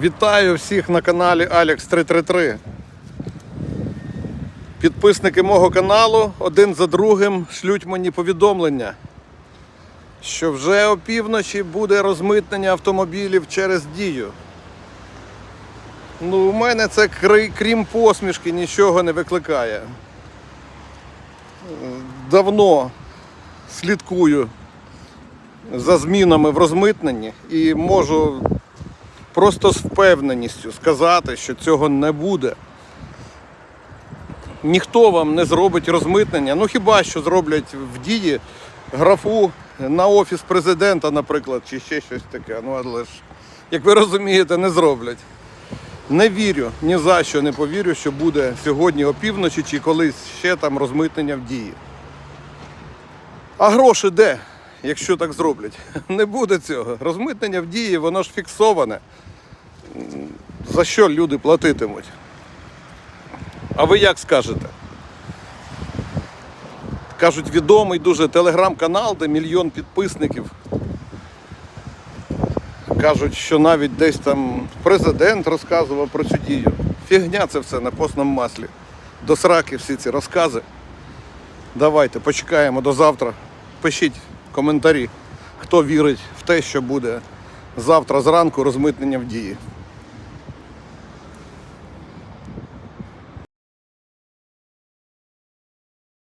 Вітаю всіх на каналі Alex 333. Підписники мого каналу один за другим шлють мені повідомлення, що вже опівночі буде розмитнення автомобілів через дію. Ну, у мене це крім посмішки нічого не викликає. Давно слідкую за змінами в розмитненні і можу просто з впевненістю сказати, що цього не буде. Ніхто вам не зробить розмитнення. Ну хіба що зроблять в дії графу на офіс президента, наприклад, чи ще щось таке. Ну але ж, як ви розумієте, не зроблять. Не вірю, ні за що не повірю, що буде сьогодні опівночі чи колись ще там розмитнення в дії. А гроші де, якщо так зроблять? Не буде цього. Розмитнення в дії, воно ж фіксоване. За що люди платитимуть? А ви як скажете? Кажуть, відомий дуже телеграм-канал, де мільйон підписників. Кажуть, що навіть десь там президент розказував про цю дію. Фігня це все на постному маслі. До сраки всі ці розкази. Давайте почекаємо до завтра. Пишіть коментарі, хто вірить в те, що буде завтра зранку розмитнення в дії.